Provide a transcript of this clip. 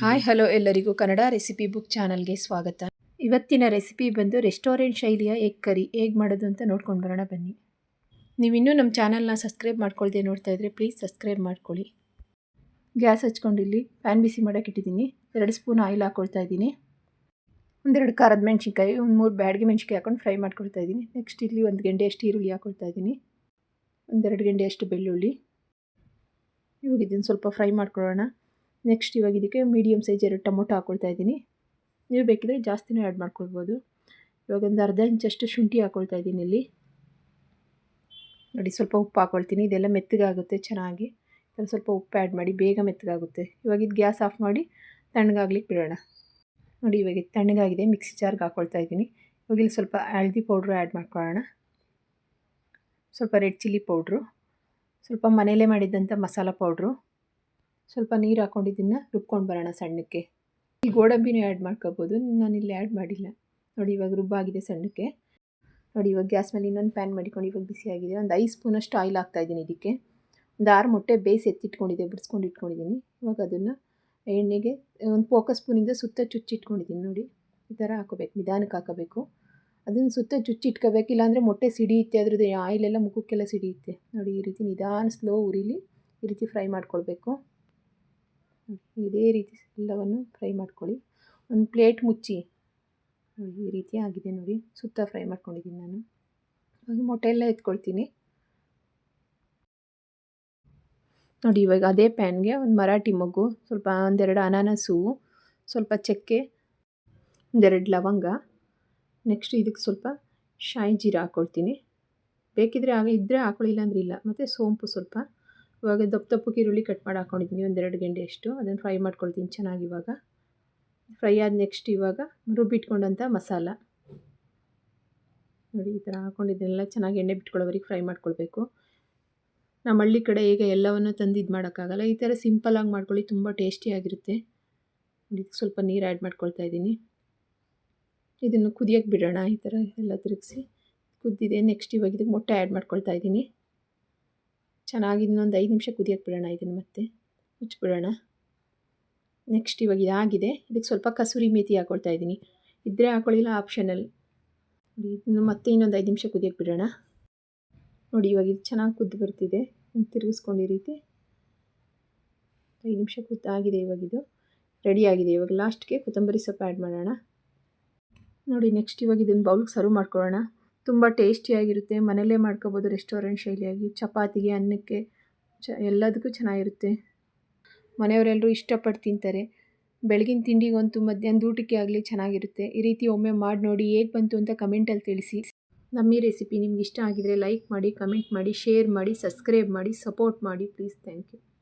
Hi hello ಎಲ್ಲರಿಗೂ Kannada recipe book ಚಾನಲ್ಗೆ ಸ್ವಾಗತ. ಇವತ್ತಿನ ರೆಸಿಪಿ ಬಂದು ರೆಸ್ಟೋರೆಂಟ್ ಶೈಲಿಯ ಎಗ್ ಕರಿ. ಹೇಗೆ ಮಾಡೋದು ಅಂತ ನೋಡ್ಕೊಂಡು ಬರೋಣ ಬನ್ನಿ. ನೀವು ಇನ್ನೂ ನಮ್ಮ ಚಾನಲ್ನ ಸಬ್ಸ್ಕ್ರೈಬ್ ಮಾಡ್ಕೊಳ್ದೆ ನೋಡ್ತಾ ಇದ್ದರೆ ಪ್ಲೀಸ್ ಸಬ್ಸ್ಕ್ರೈಬ್ ಮಾಡ್ಕೊಳ್ಳಿ. ಗ್ಯಾಸ್ ಹಚ್ಕೊಂಡು ಇಲ್ಲಿ ಪ್ಯಾನ್ ಬಿಸಿ ಮಾಡೋಕೆ ಇಟ್ಟಿದ್ದೀನಿ. ಎರಡು ಸ್ಪೂನ್ ಆಯಿಲ್ ಹಾಕ್ಕೊಳ್ತಾ ಇದ್ದೀನಿ. ಒಂದೆರಡು ಖಾರದ ಮೆಣಸಿನ್ಕಾಯಿ ಒಂದು ಮೂರು ಬ್ಯಾಡ್ಗೆ ಮೆಣಸಿನ್ಕಾಯಿ ಹಾಕೊಂಡು ಫ್ರೈ ಮಾಡ್ಕೊಳ್ತಾ ಇದ್ದೀನಿ. ನೆಕ್ಸ್ಟ್ ಇಲ್ಲಿ ಒಂದು ಗಂಟೆ ಅಷ್ಟು ಈರುಳ್ಳಿ ಹಾಕ್ಕೊಳ್ತಾ ಇದ್ದೀನಿ. ಒಂದೆರಡು ಗಂಟೆ ಅಷ್ಟು ಬೆಳ್ಳುಳ್ಳಿ. ಇವಾಗ ಇದನ್ನು ಸ್ವಲ್ಪ ಫ್ರೈ ಮಾಡ್ಕೊಳ್ಳೋಣ. ನೆಕ್ಸ್ಟ್ ಇವಾಗ ಇದಕ್ಕೆ ಮೀಡಿಯಮ್ ಸೈಜ್ ಎರಡು ಟೊಮೊಟೊ ಹಾಕ್ಕೊಳ್ತಾ ಇದ್ದೀನಿ. ನೀವು ಬೇಕಿದ್ರೆ ಜಾಸ್ತಿನೂ ಆ್ಯಡ್ ಮಾಡ್ಕೊಳ್ಬೋದು. ಇವಾಗ ಒಂದು ಅರ್ಧ ಇಂಚಷ್ಟು ಶುಂಠಿ ಹಾಕ್ಕೊಳ್ತಾ ಇದ್ದೀನಿ ಇಲ್ಲಿ. ನೋಡಿ, ಸ್ವಲ್ಪ ಉಪ್ಪು ಹಾಕ್ಕೊಳ್ತೀನಿ ಇದೆಲ್ಲ ಮೆತ್ತಗಾಗುತ್ತೆ ಚೆನ್ನಾಗಿ. ಸ್ವಲ್ಪ ಉಪ್ಪು ಆ್ಯಡ್ ಮಾಡಿ ಬೇಗ ಮೆತ್ತಗಾಗುತ್ತೆ. ಇವಾಗ ಇದು ಗ್ಯಾಸ್ ಆಫ್ ಮಾಡಿ ತಣ್ಣಗಾಗ್ಲಿಕ್ಕೆ ಬಿಡೋಣ. ನೋಡಿ, ಇವಾಗ ಇದು ತಣ್ಣಗಾಗಿದೆ. ಮಿಕ್ಸಿ ಜಾರ್ಗೆ ಹಾಕ್ಕೊಳ್ತಾ ಇದ್ದೀನಿ. ಇವಾಗ ಇಲ್ಲಿ ಸ್ವಲ್ಪ ಹಳದಿ ಪೌಡ್ರು ಆ್ಯಡ್ ಮಾಡ್ಕೊಳ್ಳೋಣ. ಸ್ವಲ್ಪ ರೆಡ್ ಚಿಲ್ಲಿ ಪೌಡ್ರು ಸ್ವಲ್ಪ ಮನೆಯಲ್ಲೇ ಮಾಡಿದ್ದಂಥ ಮಸಾಲ ಪೌಡ್ರು ಸ್ವಲ್ಪ ನೀರು ಹಾಕ್ಕೊಂಡು ರುಬ್ಕೊಂಡು ಬರೋಣ ಸಣ್ಣಕ್ಕೆ. ಈ ಗೋಡಂಬಿನೂ ಆ್ಯಡ್ ಮಾಡ್ಕೋಬೋದು. ಇಲ್ಲಿ ಆ್ಯಡ್ ಮಾಡಿಲ್ಲ. ನೋಡಿ, ಇವಾಗ ರುಬ್ಬಾಗಿದೆ ಸಣ್ಣಕ್ಕೆ. ನೋಡಿ, ಇವಾಗ ಗ್ಯಾಸ್ ಮೇಲೆ ಇನ್ನೊಂದು ಪ್ಯಾನ್ ಮಾಡಿಕೊಂಡು ಇವಾಗ ಬಿಸಿಯಾಗಿದೆ ಒಂದು ಐದು ಸ್ಪೂನಷ್ಟು ಆಯಿಲ್ ಹಾಕ್ತಾಯಿದ್ದೀನಿ ಇದಕ್ಕೆ. ಒಂದು ಆರು ಮೊಟ್ಟೆ ಬೇಸ್ ಎತ್ತಿಟ್ಕೊಂಡಿದ್ದೆ, ಬಿಡಿಸ್ಕೊಂಡು ಇಟ್ಕೊಂಡಿದ್ದೀನಿ. ಇವಾಗ ಅದನ್ನು ಎಣ್ಣೆಗೆ, ಒಂದು ಪೋಕ ಸ್ಪೂನಿಂದ ಸುತ್ತ ಚುಚ್ಚಿಟ್ಕೊಂಡಿದ್ದೀನಿ. ನೋಡಿ, ಈ ಥರ ಹಾಕೋಬೇಕು, ನಿಧಾನಕ್ಕೆ ಹಾಕೋಬೇಕು. ಅದನ್ನು ಸುತ್ತ ಚುಚ್ಚಿಟ್ಕೋಬೇಕು, ಇಲ್ಲಾಂದರೆ ಮೊಟ್ಟೆ ಸಿಡಿಯುತ್ತೆ, ಅದ್ರದ್ದು ಆಯಿಲೆಲ್ಲ ಮುಖಕ್ಕೆಲ್ಲ ಸಿಡಿಯುತ್ತೆ. ನೋಡಿ, ಈ ರೀತಿ ನಿಧಾನ ಸ್ಲೋ ಉರಿಲಿ, ಈ ರೀತಿ ಫ್ರೈ ಮಾಡ್ಕೊಳ್ಬೇಕು. ಇದೇ ರೀತಿ ಎಲ್ಲವನ್ನು ಫ್ರೈ ಮಾಡ್ಕೊಳ್ಳಿ. ಒಂದು ಪ್ಲೇಟ್ ಮುಚ್ಚಿ. ಈ ರೀತಿ ಆಗಿದೆ ನೋಡಿ. ಸುತ್ತ ಫ್ರೈ ಮಾಡ್ಕೊಂಡಿದ್ದೀನಿ ನಾನು. ಇವಾಗ ಮೊಟ್ಟೆ ಎಲ್ಲ ಎತ್ಕೊಳ್ತೀನಿ. ನೋಡಿ, ಇವಾಗ ಅದೇ ಪ್ಯಾನ್ಗೆ ಒಂದು ಮರಾಠಿ ಮಗು ಸ್ವಲ್ಪ ಒಂದೆರಡು ಅನಾನಸು, ಸ್ವಲ್ಪ ಚಕ್ಕೆ, ಒಂದೆರಡು ಲವಂಗ. ನೆಕ್ಸ್ಟ್ ಇದಕ್ಕೆ ಸ್ವಲ್ಪ ಶಾಯಿ ಜೀರಾ ಹಾಕ್ಕೊಳ್ತೀನಿ. ಬೇಕಿದ್ರೆ ಆಗ ಇದ್ದರೆ ಹಾಕೊಳ್ಳಿಲ್ಲ ಅಂದ್ರೆ ಇಲ್ಲ. ಮತ್ತು ಸೋಂಪು ಸ್ವಲ್ಪ. ಇವಾಗ ದಪ್ಪ ದಪ್ಪಕ್ಕೆ ಈರುಳ್ಳಿ ಕಟ್ ಮಾಡಿ ಹಾಕ್ಕೊಂಡಿದ್ದೀನಿ ಒಂದೆರಡು ಗಂಟೆ ಅಷ್ಟು. ಅದನ್ನು ಫ್ರೈ ಮಾಡ್ಕೊಳ್ತೀನಿ ಚೆನ್ನಾಗಿ ಇವಾಗ. ಫ್ರೈ ಆದ ನೆಕ್ಸ್ಟ್ ಇವಾಗ ರುಬ್ಬಿಟ್ಕೊಂಡಂಥ ಮಸಾಲ. ನೋಡಿ, ಈ ಥರ ಹಾಕ್ಕೊಂಡಿದ್ದೆಲ್ಲ ಚೆನ್ನಾಗಿ ಎಣ್ಣೆ ಬಿಟ್ಕೊಳ್ಳೋವರೆಗೆ ಫ್ರೈ ಮಾಡ್ಕೊಳ್ಬೇಕು. ನಮ್ಮ ಹಳ್ಳಿ ಕಡೆ ಈಗ ಎಲ್ಲವನ್ನು ತಂದು ಇದು ಮಾಡೋಕ್ಕಾಗಲ್ಲ. ಈ ಥರ ಸಿಂಪಲಾಗಿ ಮಾಡ್ಕೊಳ್ಳಿ, ತುಂಬ ಟೇಸ್ಟಿಯಾಗಿರುತ್ತೆ ಇದಕ್ಕೆ ಸ್ವಲ್ಪ ನೀರು ಆ್ಯಡ್ ಮಾಡ್ಕೊಳ್ತಾ ಇದ್ದೀನಿ ಇದನ್ನು ಕುದಿಯೋಕ್ಕೆ ಬಿಡೋಣ, ಈ ಥರ ಎಲ್ಲ ತಿರುಗಿಸಿ. ಕುದ್ದಿದೆ ನೆಕ್ಸ್ಟ್ ಇವಾಗ ಇದಕ್ಕೆ ಮೊಟ್ಟೆ ಆ್ಯಡ್ ಮಾಡ್ಕೊಳ್ತಾ ಇದ್ದೀನಿ ಚೆನ್ನಾಗಿ ಇನ್ನೊಂದು ಐದು ನಿಮಿಷ ಕುದಿಯೋಕ್ಕೆ ಬಿಡೋಣ ಇದನ್ನು ಮತ್ತೆ. ಮುಚ್ಚಿಬಿಡೋಣ. ನೆಕ್ಸ್ಟ್ ಇವಾಗ ಇದಾಗಿದೆ. ಇದಕ್ಕೆ ಸ್ವಲ್ಪ ಕಸೂರಿ ಮೇತಿ ಹಾಕೊಳ್ತಾ ಇದ್ದೀನಿ. ಇದ್ದರೆ ಹಾಕೊಳ್ಳಿಲ್ಲ ಆಪ್ಷನಲ್ ಇದನ್ನು ಮತ್ತೆ ಇನ್ನೊಂದು ಐದು ನಿಮಿಷ ಕುದಿಯೋಕ್ಕೆ ಬಿಡೋಣ. ನೋಡಿ, ಇವಾಗ ಇದು ಚೆನ್ನಾಗಿ ಕುದ್ದು ಬರ್ತಿದೆ. ತಿರುಗಿಸ್ಕೊಂಡು ಈ ರೀತಿ. ಐದು ನಿಮಿಷ ಕುದ್ದಾಗಿದೆ ಇವಾಗ ಇದು. ರೆಡಿಯಾಗಿದೆ ಇವಾಗ ಲಾಸ್ಟ್ಗೆ ಕೊತ್ತಂಬರಿ ಸೊಪ್ಪು ಆ್ಯಡ್ ಮಾಡೋಣ. ನೋಡಿ ನೆಕ್ಸ್ಟ್ ಇವಾಗ ಇದನ್ನು ಬೌಲ್ಗೆ ಸರ್ವ್ ಮಾಡ್ಕೊಳ್ಳೋಣ. ತುಂಬ ಟೇಸ್ಟಿಯಾಗಿರುತ್ತೆ ಮನೆಯಲ್ಲೇ ಮಾಡ್ಕೋಬೋದು ರೆಸ್ಟೋರೆಂಟ್ ಶೈಲಿಯಾಗಿ. ಚಪಾತಿಗೆ, ಅನ್ನಕ್ಕೆ, ಚ, ಎಲ್ಲದಕ್ಕೂ ಚೆನ್ನಾಗಿರುತ್ತೆ. ಮನೆಯವರೆಲ್ಲರೂ ಇಷ್ಟಪಟ್ಟು ತಿಂತಾರೆ. ಬೆಳಗಿನ ತಿಂಡಿಗಂತೂ ಮಧ್ಯಾಹ್ನದ ಊಟಕ್ಕೆ ಆಗಲಿ ಚೆನ್ನಾಗಿರುತ್ತೆ. ಈ ರೀತಿ ಒಮ್ಮೆ ಮಾಡಿ ನೋಡಿ ಹೇಗೆ ಬಂತು ಅಂತ ಕಮೆಂಟಲ್ಲಿ ತಿಳಿಸಿ. ನಮ್ಮ ಈ ರೆಸಿಪಿ ನಿಮ್ಗೆ ಇಷ್ಟ ಆಗಿದರೆ ಲೈಕ್ ಮಾಡಿ ಕಮೆಂಟ್ ಮಾಡಿ ಶೇರ್ ಮಾಡಿ ಸಬ್ಸ್ಕ್ರೈಬ್ ಮಾಡಿ ಸಪೋರ್ಟ್ ಮಾಡಿ ಪ್ಲೀಸ್ ಥ್ಯಾಂಕ್ ಯು